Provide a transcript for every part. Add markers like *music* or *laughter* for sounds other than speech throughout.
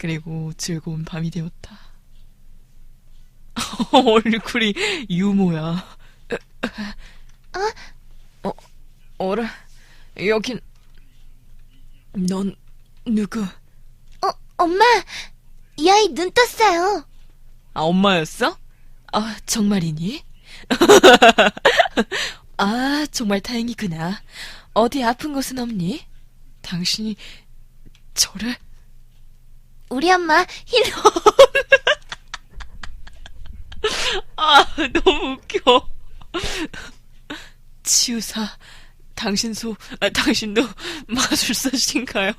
그리고 즐거운 밤이 되었다. *laughs* 얼굴이 유모야. 어, 어라, 여긴, 넌, 누구? 어, 엄마! 이 아이 눈 떴어요. 아, 엄마였어? 아, 정말이니? *laughs* 아, 정말 다행이구나. 어디 아픈 곳은 없니? 당신이 저를? 우리 엄마 힐러. *laughs* 아, 너무 웃겨. 치유사, 당신 소, 아, 당신도 *laughs* 마술사신가요?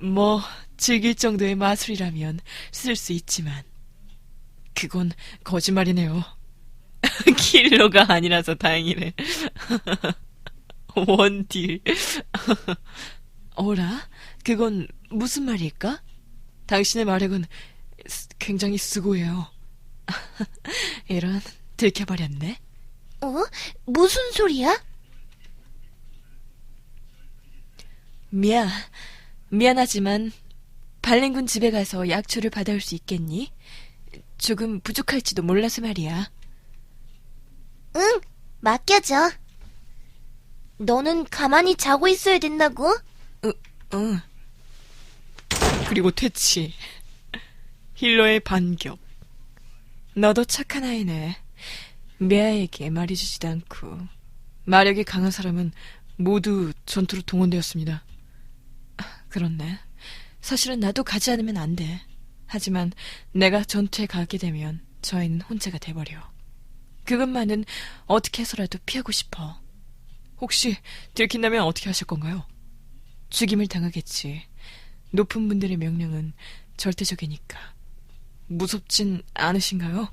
뭐, 즐길 정도의 마술이라면 쓸 수 있지만, 그건 거짓말이네요. *laughs* 킬러가 아니라서 다행이네. 원딜. 어라? 그건 무슨 말일까? 당신의 스- 굉장히 수고해요. *laughs* 이런, 들켜버렸네. 어? 무슨 소리야? 미안, 미안하지만, 발렌군 집에 가서 약초를 받아올 수 있겠니? 조금 부족할지도 몰라서 말이야. 응, 맡겨줘. 너는 가만히 자고 있어야 된다고? 응, 응. 그리고 퇴치. 힐러의 반격. 너도 착한 아이네. 미아에게 말해주지도 않고. 마력이 강한 사람은 모두 전투로 동원되었습니다. 아, 그렇네. 사실은 나도 가지 않으면 안 돼. 하지만 내가 전투에 가게 되면 저 아이는 혼자가 돼버려. 그것만은 어떻게 해서라도 피하고 싶어. 혹시 들킨다면 어떻게 하실 건가요? 죽임을 당하겠지. 높은 분들의 명령은 절대적이니까. 무섭진 않으신가요?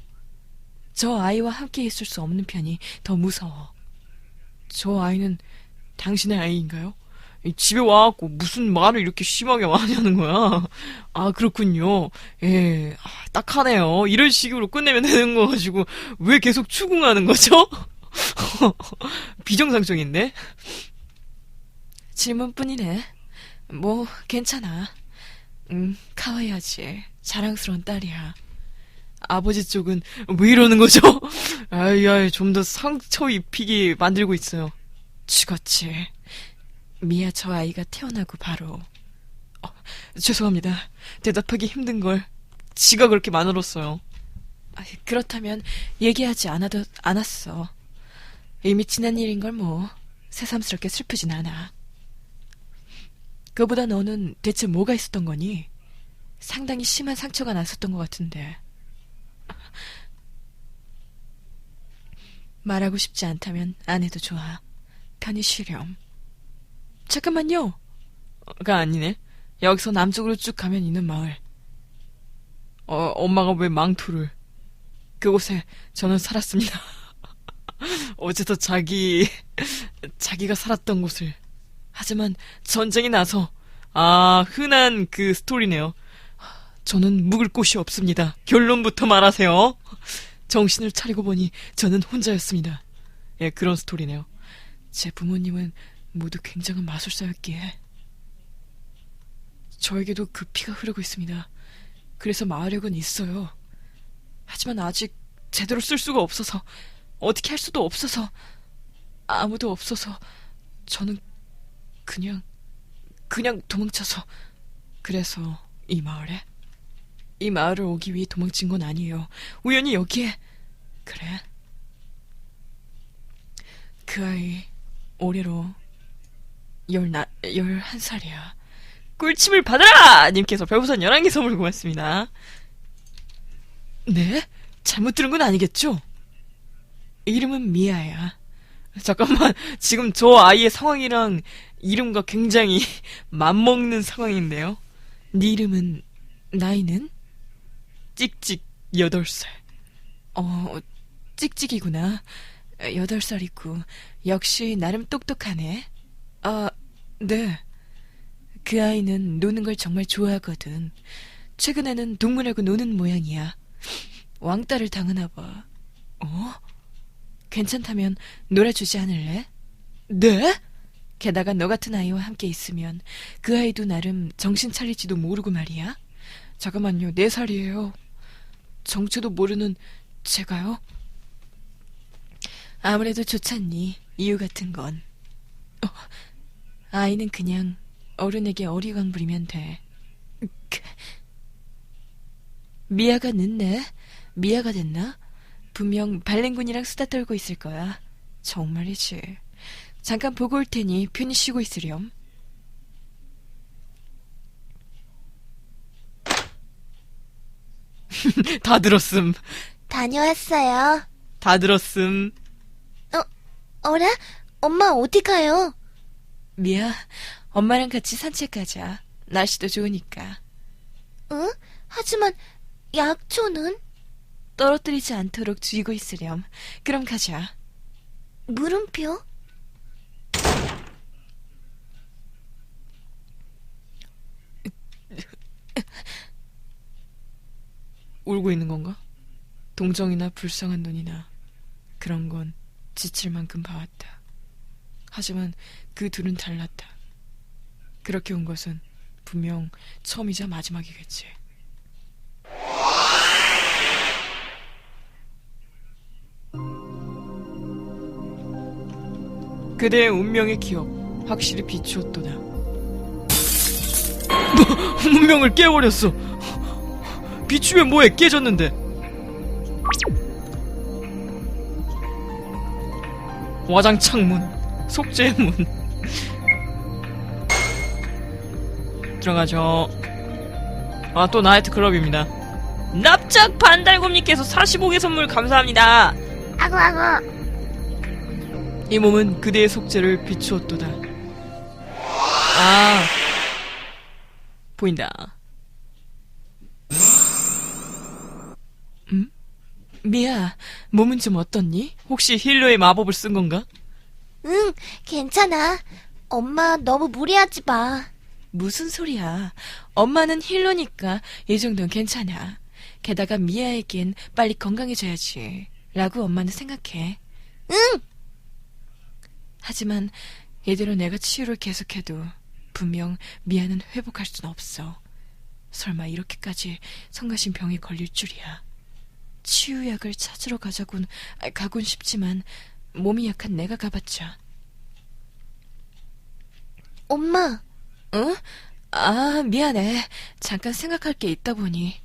저 아이와 함께 있을 수 없는 편이 더 무서워. 저 아이는 당신의 아이인가요? 이 집에 와갖고 무슨 말을 이렇게 심하게 하는 거야? 아, 그렇군요. 예, 아, 딱하네요. 이런 식으로 끝내면 되는 거 가지고 왜 계속 추궁하는 거죠? *laughs* 비정상적인데? 질문뿐이네. 뭐, 괜찮아. 음, 카와이하지. 자랑스러운 딸이야. 아버지 쪽은 왜 이러는 거죠? *laughs* 아이, 아이, 좀 더 상처 입히게 만들고 있어요. 죽었지. 미아 저 아이가 태어나고 바로. 어, 죄송합니다. 대답하기 힘든 걸. 지가 그렇게 만들었어요. 아, 그렇다면 얘기하지 않아도, 않았어. 이미 지난 일인 걸 뭐, 새삼스럽게 슬프진 않아. 그보다 너는 대체 뭐가 있었던 거니? 상당히 심한 상처가 났었던 것 같은데. 말하고 싶지 않다면 안 해도 좋아. 편히 쉬렴. 잠깐만요. 가 아니네. 여기서 남쪽으로 쭉 가면 있는 마을. 어, 엄마가 왜 망토를. 그곳에 저는 살았습니다. *laughs* 어제도 자기, 자기가 살았던 곳을. 하지만 전쟁이 나서, 아, 흔한 그 스토리네요. 저는 묵을 곳이 없습니다. 결론부터 말하세요. 정신을 차리고 보니 저는 혼자였습니다. 예, 그런 스토리네요. 제 부모님은 모두 굉장한 마술사였기에 저에게도 그 피가 흐르고 있습니다. 그래서 마력은 있어요. 하지만 아직 제대로 쓸 수가 없어서 어떻게 할 수도 없어서 아무도 없어서 저는 그냥 그냥 도망쳐서 그래서 이 마을에 이 마을을 오기 위해 도망친 건 아니에요. 우연히 여기에 그래. 그 아이 올해로 열나 열한 살이야. 꿀침을 받아라! 님께서 별부선 11개 선물 고맙습니다. 네? 잘못 들은 건 아니겠죠? 이름은 미아야. 잠깐만, 지금 저 아이의 상황이랑 이름과 굉장히 *laughs* 맞먹는 상황인데요. 네 이름은, 나이는? 찍찍 8살. 어, 찍찍이구나. 8살이고, 역시 나름 똑똑하네. 아, 네. 그 아이는 노는 걸 정말 좋아하거든. 최근에는 동물하고 노는 모양이야. 왕따를 당하나 봐. 어? 괜찮다면 놀아주지 않을래? 네? 게다가 너 같은 아이와 함께 있으면 그 아이도 나름 정신 차릴지도 모르고 말이야. 잠깐만요, 네 살이에요. 정체도 모르는 제가요? 아무래도 좋잖니, 이유 같은 건. 어, 아이는 그냥 어른에게 어리광 부리면 돼. 크. 미아가 늦네? 미아가 됐나? 분명 발렌군이랑 수다 떨고 있을 거야. 정말이지. 잠깐 보고 올 테니 편히 쉬고 있으렴. *laughs* 다 들었음. 다녀왔어요. 다 들었음. 어라? 엄마 어디 가요? 미아, 엄마랑 같이 산책 가자. 날씨도 좋으니까. 응? 하지만 약초는? 떨어뜨리지 않도록 쥐고 있으렴. 그럼 가자. 물음표? 울고 있는 건가? 동정이나 불쌍한 눈이나 그런 건 지칠 만큼 봐왔다. 하지만 그 둘은 달랐다. 그렇게 온 것은 분명 처음이자 마지막이겠지. 그대의 운명의 기억 확실히 비추었도다. 운명을 깨버렸어. 비추면 뭐해 깨졌는데. 와장 창문 속죄문. 들어가죠. 아 또 나이트클럽입니다. 납작 반달곰님께서 45개 선물 감사합니다. 아구 아구. 이 몸은 그대의 속죄를 비추었도다. 아 보인다 음? 미야, 몸은 좀 어떻니? 혹시 힐러의 마법을 쓴 건가? 응, 괜찮아. 엄마 너무 무리하지 마. 무슨 소리야. 엄마는 힐러니까 이 정도는 괜찮아. 게다가 미아에겐 빨리 건강해져야지. 라고 엄마는 생각해. 응! 하지만 이대로 내가 치유를 계속해도 분명 미아는 회복할 순 없어. 설마 이렇게까지 성가신 병에 걸릴 줄이야. 치유약을 찾으러 가자군, 아, 가곤 싶지만 몸이 약한 내가 가봤자. 엄마, 응? 아, 미안해. 잠깐 생각할 게 있다 보니.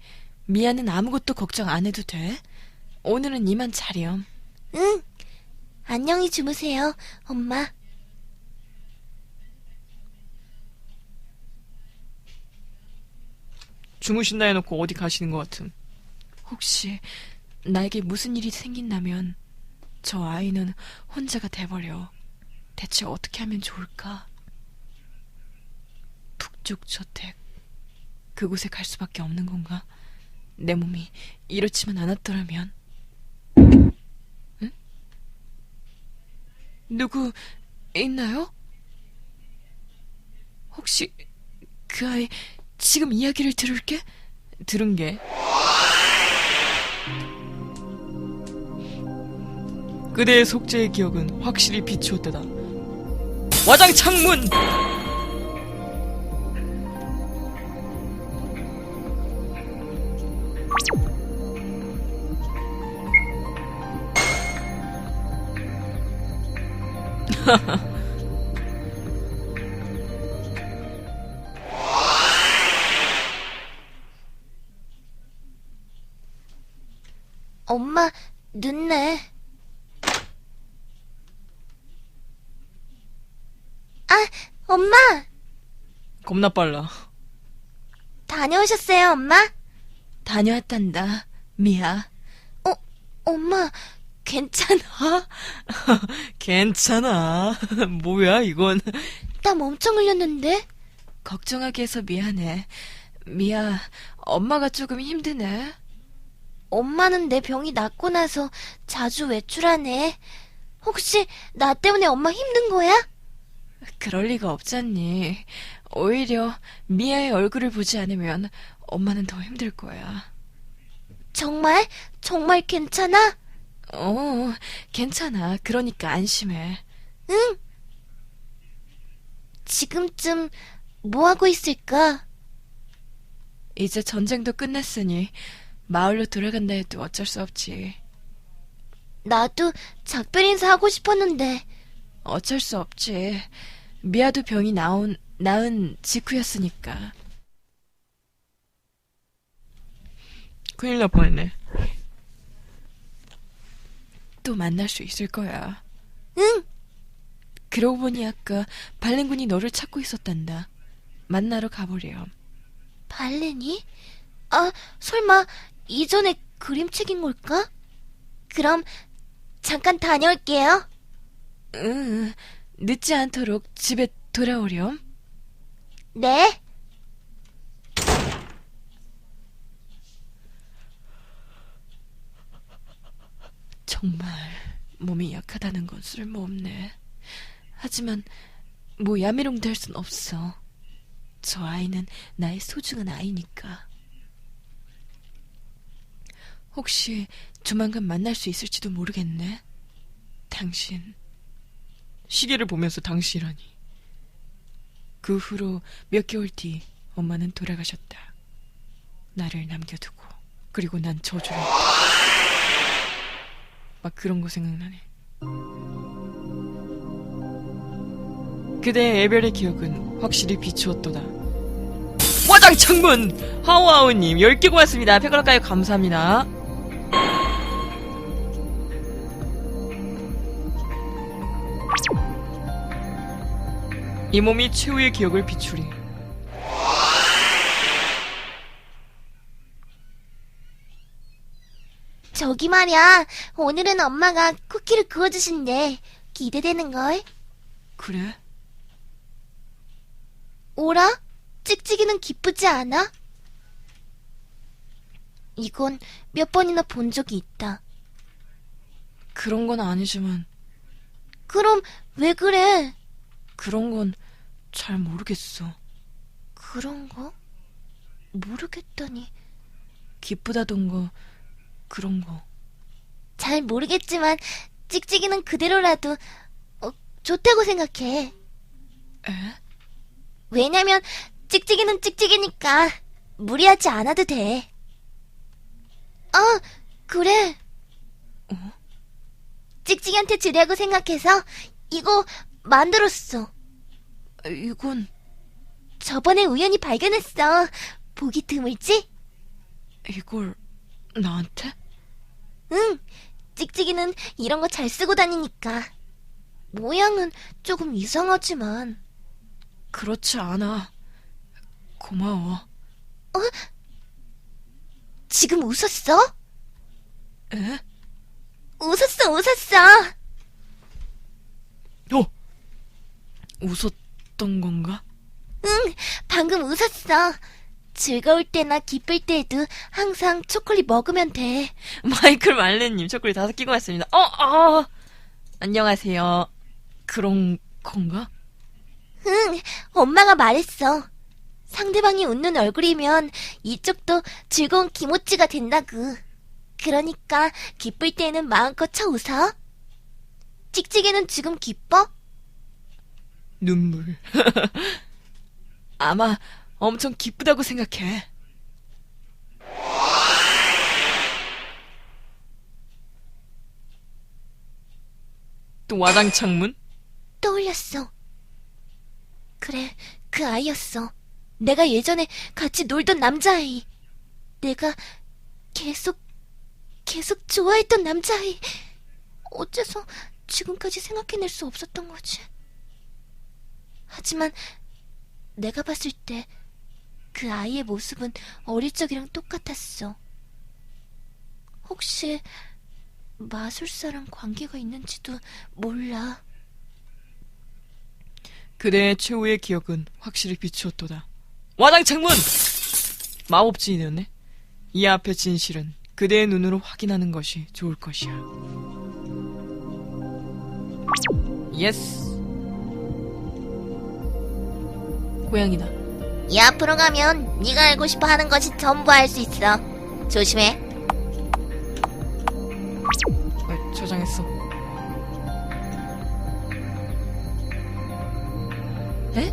미아는 아무것도 걱정 안 해도 돼. 오늘은 이만 자렴. 응. 안녕히 주무세요, 엄마. 주무신다 해놓고 어디 가시는 것 같음. 혹시 나에게 무슨 일이 생긴다면 저 아이는 혼자가 돼버려. 대체 어떻게 하면 좋을까? 북쪽 저택. 그곳에 갈 수밖에 없는 건가? 내 몸이 이렇지만 않았더라면. 응? 누구 있나요? 혹시 그 아이 지금 이야기를 들을게? 들은 게 그대의 속죄의 기억은 확실히 비추었다다. 와장 창문! 엄마! 겁나 빨라. 다녀오셨어요, 엄마? 다녀왔단다, 미야. 어, 엄마, 괜찮아? *laughs* 괜찮아. *laughs* 뭐야, 이건. 땀 엄청 흘렸는데? 걱정하게 해서 미안해. 미야, 엄마가 조금 힘드네. 엄마는 내 병이 낫고 나서 자주 외출하네. 혹시 나 때문에 엄마 힘든 거야? 그럴 리가 없잖니. 오히려 미아의 얼굴을 보지 않으면 엄마는 더 힘들 거야. 정말? 정말 괜찮아? 어, 괜찮아. 그러니까 안심해. 응. 지금쯤 뭐 하고 있을까? 이제 전쟁도 끝났으니 마을로 돌아간다 해도 어쩔 수 없지. 나도 작별 인사 하고 싶었는데 어쩔 수 없지. 미아도 병이 나온, 나은 직후였으니까. 큰일 날 뻔했네. 또 만날 수 있을 거야. 응, 그러고 보니 아까 발렌군이 너를 찾고 있었단다. 만나러 가보렴. 발렌이? 아, 설마 이전에 그림책인 걸까? 그럼 잠깐 다녀올게요. 응, 늦지 않도록 집에 돌아오렴. 네. 정말 몸이 약하다는 건 쓸모없네. 하지만 뭐 야미롱 될 순 없어. 저 아이는 나의 소중한 아이니까. 혹시 조만간 만날 수 있을지도 모르겠네. 당신. 시계를 보면서 당신이라니. 그 후로 몇 개월 뒤 엄마는 돌아가셨다. 나를 남겨두고 그리고 난 저주를. 막 그런 거 생각나네. 그대의 애별의 기억은 확실히 비추었도다. 와장 창문! 하우하우님 10개 고맙습니다. 페가락가요 감사합니다. 이 몸이 최후의 기억을 비추리. 저기 말이야. 오늘은 엄마가 쿠키를 구워주신대. 기대되는걸. 그래? 오라? 찍찍이는 기쁘지 않아? 이건 몇 번이나 본 적이 있다. 그런 건 아니지만 그럼 왜 그래? 그런 건 잘 모르겠어. 그런 거? 모르겠다니. 기쁘다던 거 그런 거. 잘 모르겠지만 찍찍이는 그대로라도 어, 좋다고 생각해. 에? 왜냐면 찍찍이는 찍찍이니까 무리하지 않아도 돼. 아, 그래. 어? 찍찍이한테 주려고 생각해서 이거 만들었어. 이건 저번에 우연히 발견했어. 보기 드물지? 이걸 나한테? 응. 찍찍이는 이런 거 잘 쓰고 다니니까. 모양은 조금 이상하지만. 그렇지 않아. 고마워. 지금 웃었어? 에? 웃었어, 웃었어. 어? 웃었 던 건가? 응, 방금 웃었어. 즐거울 때나 기쁠 때에도 항상 초콜릿 먹으면 돼. *laughs* 마이클 말레님 초콜릿 다섯 끼고 왔습니다. 어, 어. 안녕하세요. 그런 건가? 응, 엄마가 말했어. 상대방이 웃는 얼굴이면 이쪽도 즐거운 기모찌가 된다구. 그러니까 기쁠 때는 마음껏 쳐 웃어. 찍찍이는 지금 기뻐? 눈물. 아마 엄청 기쁘다고 생각해. 또 와장창문? 떠올렸어. 그래, 그 아이였어. 내가 예전에 같이 놀던 남자아이. 내가 계속, 계속 좋아했던 남자아이. 어째서 지금까지 생각해낼 수 없었던 거지. 하지만 내가 봤을 때 그 아이의 모습은 어릴 적이랑 똑같았어. 혹시 마술사랑 관계가 있는지도 몰라. 그대의 최후의 기억은 확실히 비추었도다. 와장창문! 마법진이었네. 이 앞의 진실은 그대의 눈으로 확인하는 것이 좋을 것이야. 예스. 고양이다. 이 앞으로 가면 네가 알고 싶어 하는 것이 전부 알 수 있어. 조심해. 어, 저장했어. 에?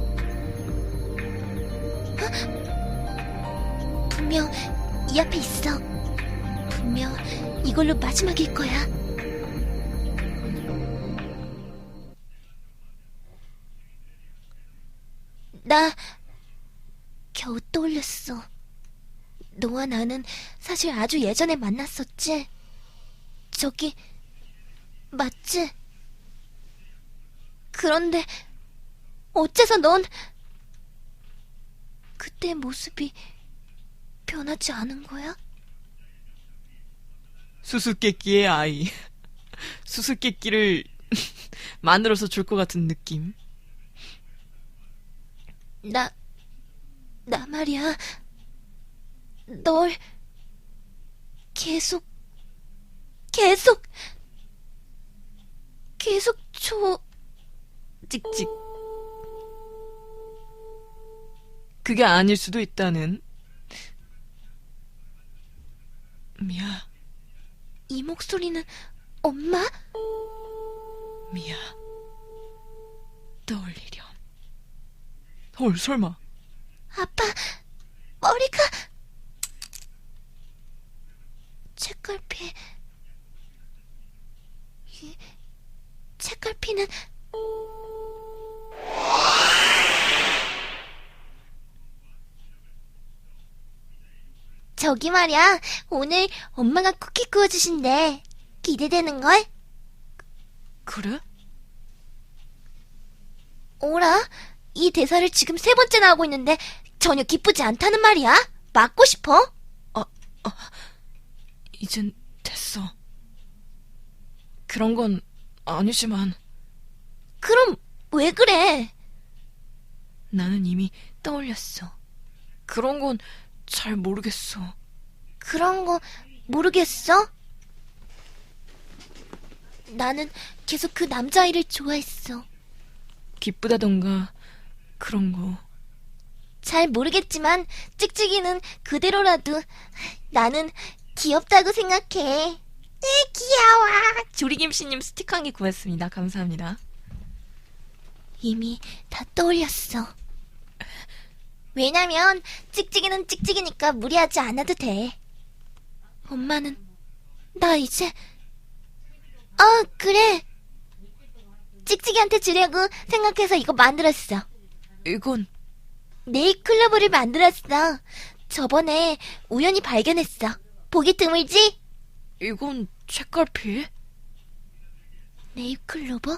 분명 이 앞에 있어. 분명 이걸로 마지막일 거야. 너와 나는 사실 아주 예전에 만났었지. 저기 맞지? 그런데 어째서 넌 그때 모습이 변하지 않은 거야? 수수께끼의 아이. 수수께끼를 *laughs* 만들어서 줄 것 같은 느낌. 나, 나 말이야. 널 계속, 계속, 계속 줘. 찍찍. 그게 아닐 수도 있다는. 미야, 이 목소리는 엄마? 미야. 떠올리렴. 헐, 설마. 아빠, 머리가. 책갈피. 이 책갈피는. 저기 말이야, 오늘 엄마가 쿠키 구워주신대. 기대되는걸? 그래? 오라, 이 대사를 지금 세 번째나 하고 있는데 전혀 기쁘지 않다는 말이야? 맞고 싶어? 이젠 됐어. 그런 건 아니지만 그럼 왜 그래? 나는 이미 떠올렸어. 그런 건 잘 모르겠어. 그런 거 모르겠어? 나는 계속 그 남자아이를 좋아했어. 기쁘다던가 그런 거. 잘 모르겠지만 찍찍이는 그대로라도 나는 귀엽다고 생각해. 에 귀여워. 조리김씨님 스티커 한 개 구했습니다. 감사합니다. 이미 다 떠올렸어. 왜냐면 찍찍이는 찍찍이니까 무리하지 않아도 돼. 엄마는 나 이제 어 그래 찍찍이한테 주려고 생각해서 이거 만들었어. 이건 네일클로버를 만들었어. 저번에 우연히 발견했어. 보기 드물지? 이건 책갈피? 네일클로버?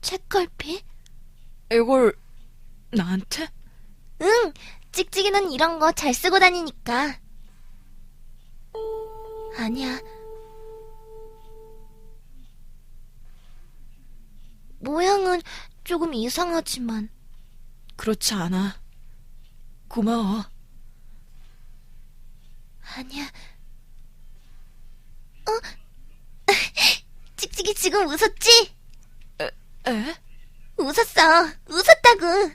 책갈피? 이걸 나한테? 응, 찍찍이는 이런 거 잘 쓰고 다니니까. 아니야. 모양은 조금 이상하지만, 그렇지 않아. 고마워. 아니야. 어? *laughs* 찍찍이 지금 웃었지? 에? 웃었어. 웃었다고.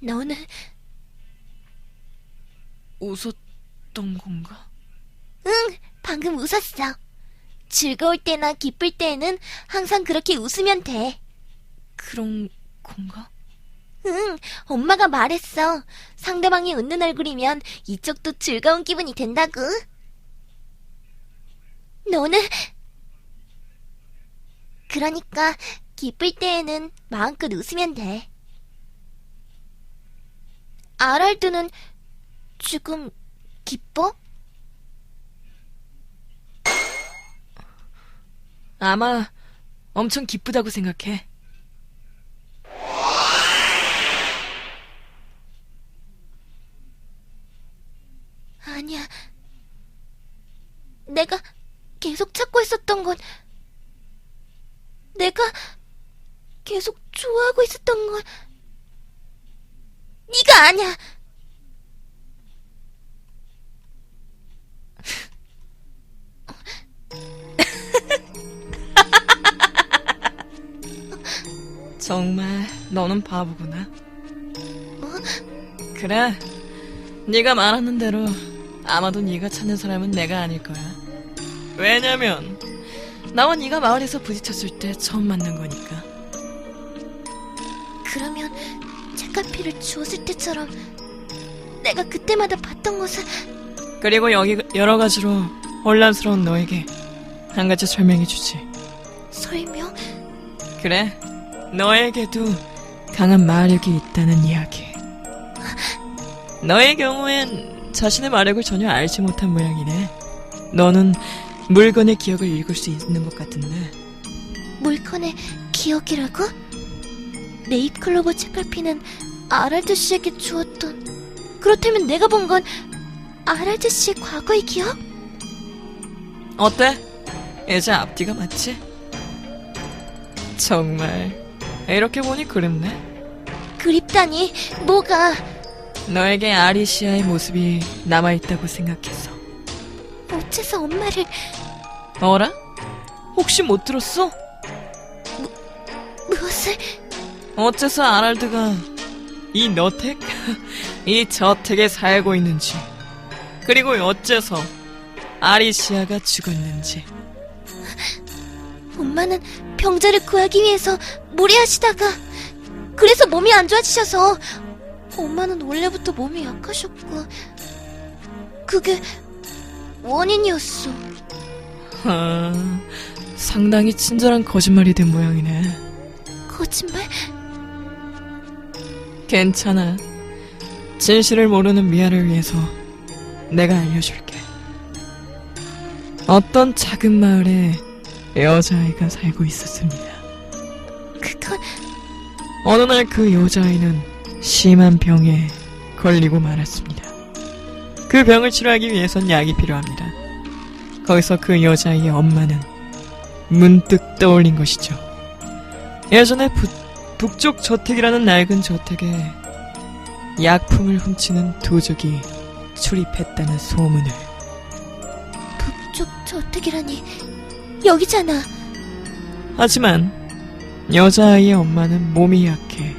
너는 웃었던 건가? 응, 방금 웃었어. 즐거울 때나 기쁠 때에는 항상 그렇게 웃으면 돼. 그런 건가? 응, 엄마가 말했어. 상대방이 웃는 얼굴이면 이쪽도 즐거운 기분이 된다고. 너는 그러니까 기쁠 때에는 마음껏 웃으면 돼. 아랄드는 지금 기뻐? 아마 엄청 기쁘다고 생각해. 아니야. 내가 계속 찾고 있었던 건 내가 계속 좋아하고 있었던 건 네가 아니야. *laughs* 정말 너는 바보구나. 뭐? 그래. 네가 말하는 대로 아마도 네가 찾는 사람은 내가 아닐 거야. 왜냐면 나와 네가 마을에서 부딪혔을 때 처음 만난 거니까. 그러면 책갈피를 주었을 때처럼 내가 그때마다 봤던 것을 그리고 여기 여러 가지로 혼란스러운 너에게 한 가지 설명해 주지. 설명? 그래, 너에게도 강한 마력이 있다는 이야기. *laughs* 너의 경우엔 자신의 마력을 전혀 알지 못한 모양이네. 너는 물건의 기억을 읽을 수 있는 것 같은데. 물건의 기억이라고? 네잎클로버 책갈피는 아랄드 씨에게 주었던 그렇다면 내가 본 건 아랄드 씨의 과거의 기억? 어때? 이제 앞뒤가 맞지? 정말 이렇게 보니 그립네. 그립다니 뭐가 너에게 아리시아의 모습이 남아있다고 생각해서. 어째서 엄마를 어라? 혹시 못 들었어? 무엇을 어째서 아랄드가 이 너택? *laughs* 이 저택에 살고 있는지 그리고 어째서 아리시아가 죽었는지 엄마는 병자를 구하기 위해서 무리하시다가 그래서 몸이 안 좋아지셔서 엄마는 원래부터 몸이 약하셨고 그게 원인이었어. 아, 상당히 친절한 거짓말이 된 모양이네. 거짓말? 괜찮아. 진실을 모르는 미아를 위해서 내가 알려줄게. 어떤 작은 마을에 여자아이가 살고 있었습니다. 그건 어느 날 그 여자아이는 심한 병에 걸리고 말았습니다. 그 병을 치료하기 위해선 약이 필요합니다. 거기서 그 여자아이의 엄마는 문득 떠올린 것이죠. 예전에 부- 북쪽 저택이라는 낡은 저택에 약품을 훔치는 도적이 출입했다는 소문을 북쪽 저택이라니 여기잖아. 하지만 여자아이의 엄마는 몸이 약해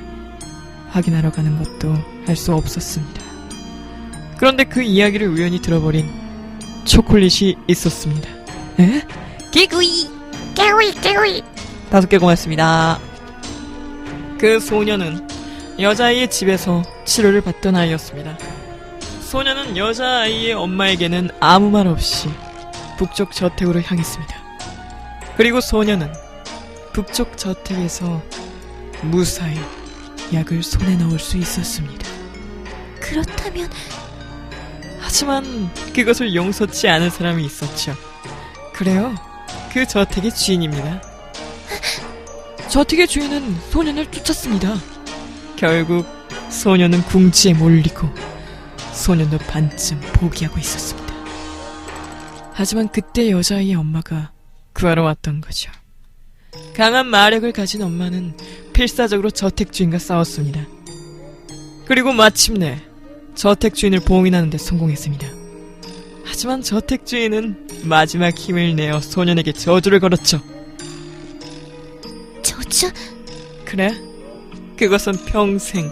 확인하러 가는 것도 할수 없었습니다. 그런데 그 이야기를 우연히 들어버린 초콜릿이 있었습니다. 에? 개구이, 개구이, 개구이. 다섯 개 고맙습니다. 그 소녀는 여자아이의 집에서 치료를 받던 아이였습니다. 소녀는 여자아이의 엄마에게는 아무 말 없이 북쪽 저택으로 향했습니다. 그리고 소녀는 북쪽 저택에서 무사히 약을 손에 넣을 수 있었습니다. 그렇다면 하지만 그것을 용서치 않은 사람이 있었죠. 그래요. 그 저택의 주인입니다. 저택의 주인은 소년을 쫓았습니다. 결국 소년은 궁지에 몰리고 소년도 반쯤 포기하고 있었습니다. 하지만 그때 여자아이의 엄마가 구하러 왔던 거죠. 강한 마력을 가진 엄마는 필사적으로 저택 주인과 싸웠습니다. 그리고 마침내 저택 주인을 봉인하는 데 성공했습니다. 하지만 저택 주인은 마지막 힘을 내어 소년에게 저주를 걸었죠. 저주 그래? 그것은 평생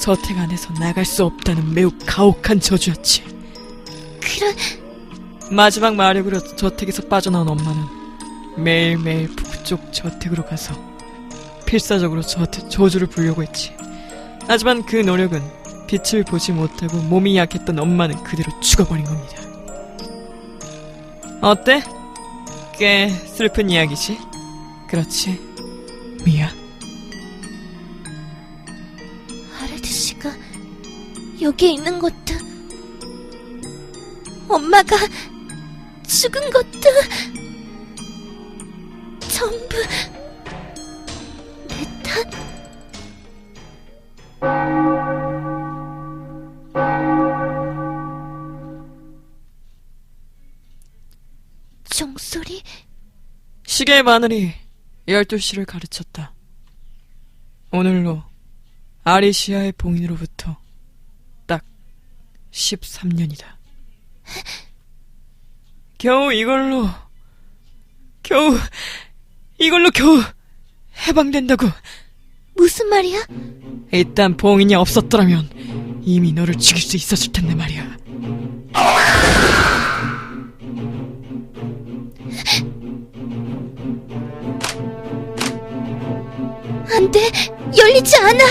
저택 안에서 나갈 수 없다는 매우 가혹한 저주였지. 그런 마지막 마력으로 저택에서 빠져나온 엄마는 매일매일 북쪽 저택으로 가서 필사적으로 저택 저주를 부르려고 했지. 하지만 그 노력은 빛을 보지 못하고 몸이 약했던 엄마는 그대로 죽어버린 겁니다. 어때? 꽤 슬픈 이야기지? 그렇지. 미야. 아르드 씨가 여기에 있는 것도 엄마가 죽은 것도 전부 시계의 바늘이 12시를 가르쳤다. 오늘로 아리시아의 봉인으로부터 딱 13년이다. 겨우 이걸로, 겨우, 이걸로 겨우 해방된다고. 무슨 말이야? 일단 봉인이 없었더라면 이미 너를 죽일 수 있었을 텐데 말이야. 안 돼! 열리지 않아!